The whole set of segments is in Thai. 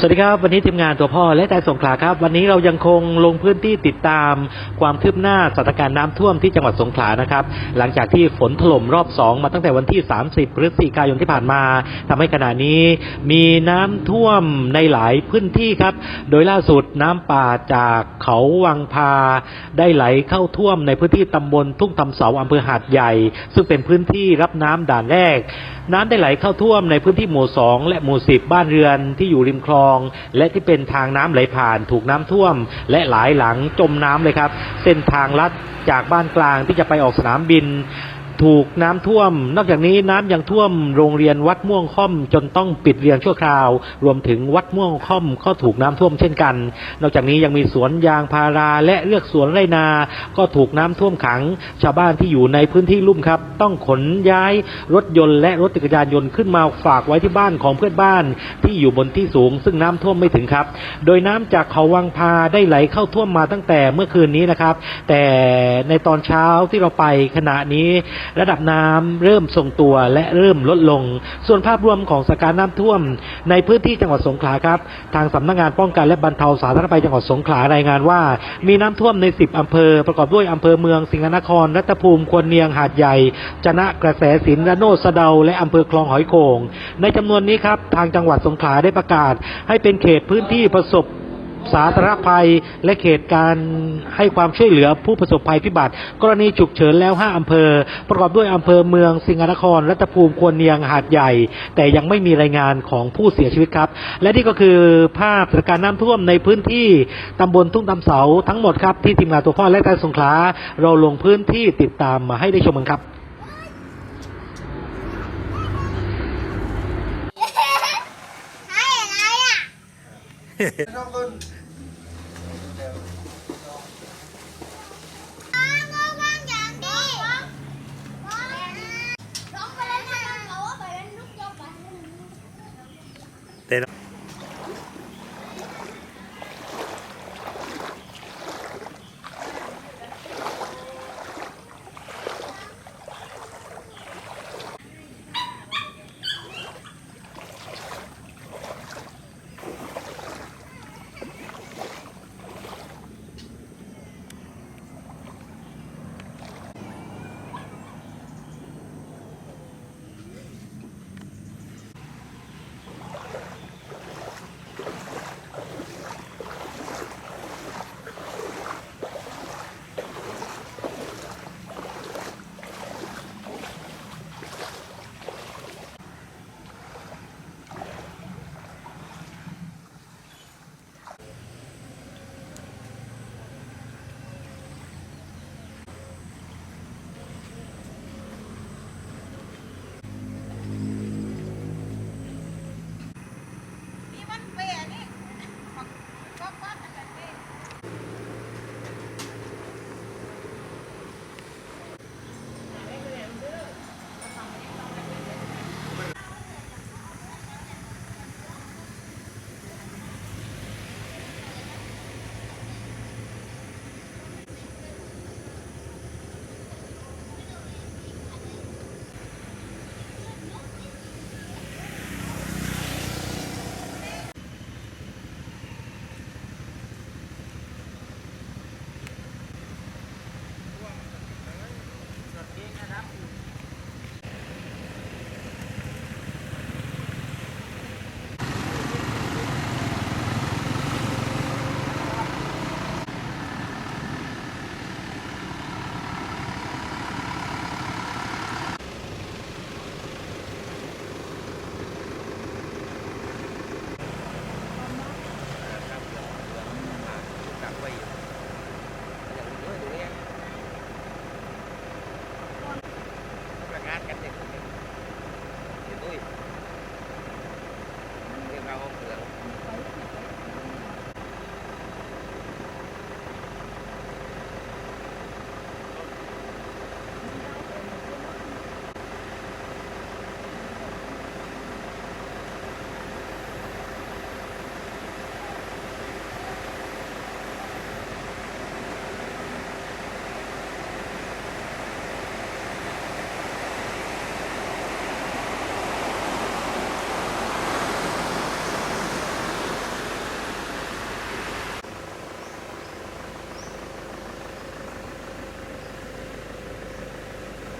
สวัสดีครับ วันนี้ทีมงานตัวพ่อและแต่สงขลาครับ วันนี้เรายังคงลงพื้นที่ติดตามความคืบหน้าสถานการณ์น้ำท่วมที่จังหวัดสงขลานะครับ หลังจากที่ฝนถล่มรอบ 2 มาตั้งแต่วันที่ 30 พฤศจิกายนที่ผ่านมาทำให้ขณะนี้มีน้ำท่วมในหลายพื้นที่ครับ โดยล่าสุดน้ำป่าจากเขาวังพา ได้ไหลเข้าท่วมในพื้นที่ตำบลทุ่งทำเสาอำเภอหาดใหญ่ ซึ่งเป็นพื้นที่รับน้ำด่านแรก น้ำได้ไหลเข้าท่วมในพื้นที่หมู่ 2 และหมู่ 10 บ้านเรือนที่อยู่ริมคลองและที่เป็นทางน้ำไหลผ่านถูกน้ำท่วม และหลายหลังจมน้ำเลยครับ เส้นทางลัดจากบ้านกลางที่จะไปออกสนามบิน ถูกน้ำท่วม นอกจากนี้น้ำยังท่วมโรงเรียนวัดม่วงค่อม จนต้องปิดเรียนชั่วคราว รวมถึงวัดม่วงค่อมก็ถูกน้ำท่วมเช่นกัน นอกจากนี้ยังมีสวนยางพาราและเลือกสวนไรนา ก็ถูกน้ำท่วมขัง ชาวบ้านที่อยู่ในพื้นที่ลุ่มครับ ต้องขนย้ายรถยนต์และรถจักรยานยนต์ขึ้นมาฝากไว้ที่บ้านของเพื่อนบ้านที่อยู่บนที่สูง ซึ่งน้ำท่วมไม่ถึงครับ โดยน้ำจากเขาวังพาได้ไหลเข้าท่วมมาตั้งแต่เมื่อคืนนี้นะครับ แต่ในตอนเช้าที่เราไปขณะนี้ระดับน้ำเริ่มทรงตัวและเริ่มลดลง ส่วนภาพรวมของสถานการณ์น้ำท่วม ในพื้นที่จังหวัดสงขลาครับ ทางสำนักงานป้องกันและบรรเทาสาธารณภัยจังหวัดสงขลารายงานว่า มีน้ำท่วมใน 10อำเภอ ประกอบด้วยอำเภอเมือง สิงห์นคร รัตภูมิ ควรเนียง หาดใหญ่ จนะ กระแสสินระโนดสะเดา และอำเภอคลองหอยโขง ในจำนวนนี้ครับ ทางจังหวัดสงขลาได้ประกาศ ให้เป็นเขตพื้นที่ประสบ สาธารณภัย และเขตการให้ความช่วยเหลือผู้ประสบภัยพิบัติ กรณีฉุกเฉินแล้ว 5 อำเภอ ประกอบด้วยอำเภอเมือง สิงห์นคร รัตภูมิควรเนียงหาดใหญ่ แต่ยังไม่มีรายงานของผู้เสียชีวิตครับ และนี่ก็คือภาพสถานการณ์น้ำท่วมในพื้นที่ตำบลทุ่งตำเสาทั้งหมดครับที่ทีมงานตัวพ่อและการสงขลาเราลงพื้นที่ติดตามมาให้ได้ชมกันครับ ใช่อะไรอะอ้าวงงว่างอย่างดีร้องไปเลยถ้ามันบอกว่าไปเล่นลูกโยกไป ค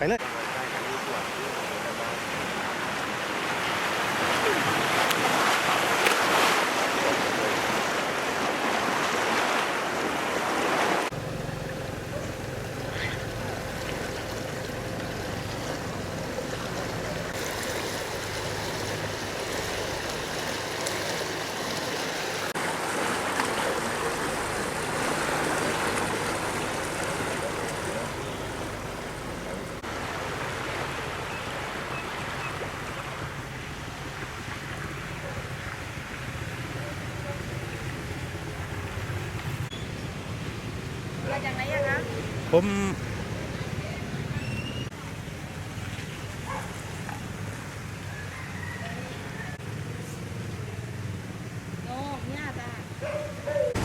ไปเลย มาจากไหนอะคะ ผม โอ้เนี่ยจ้า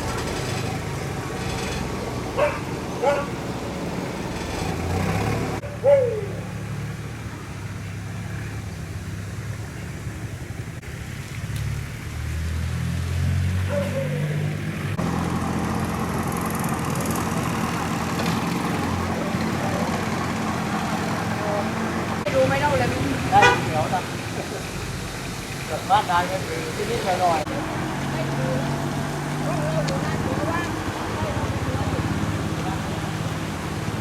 ดูไม่เล่าเลยได้เดี๋ยวนะกั บบ้านนายกันที่นี่หน่อย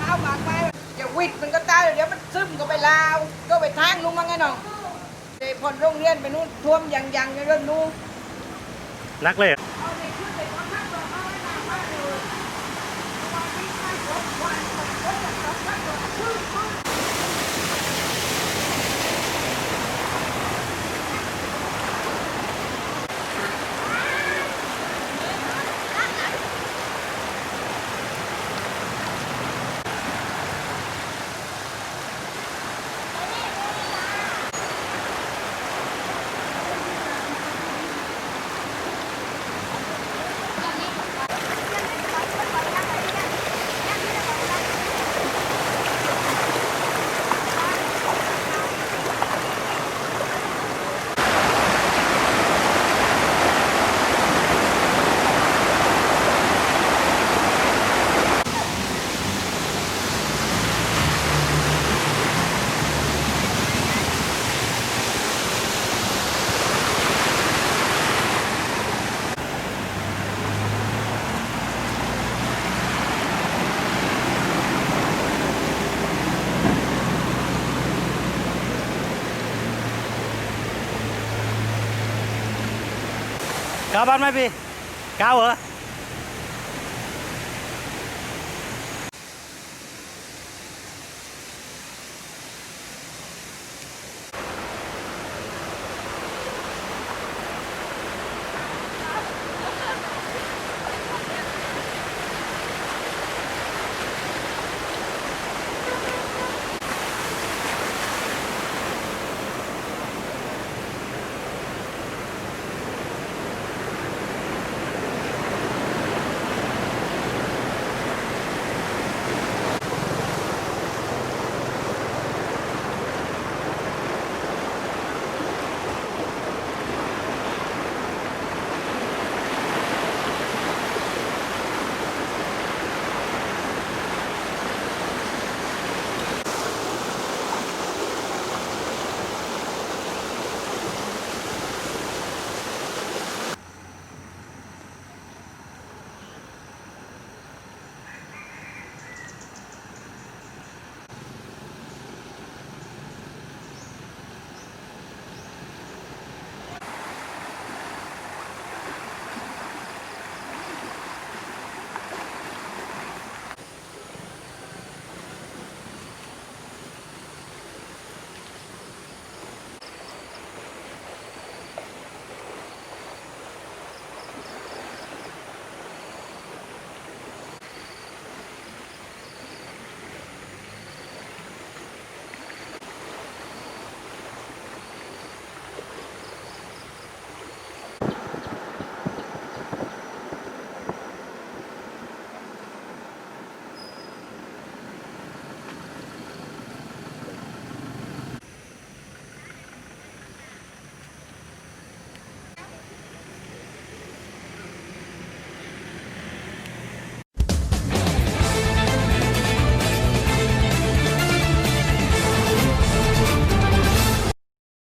ข้าวหมากไปอย่าวิดมันก็ตายเดี๋ยวมันซึมก็ไปลาว ก็ไปทางลุงมั้งไงน้องเดี๋ยวพอนโรงเรียนไปนู่นท่วมยังยังๆเรื่องนู้นนักเลย กล้าบ้าน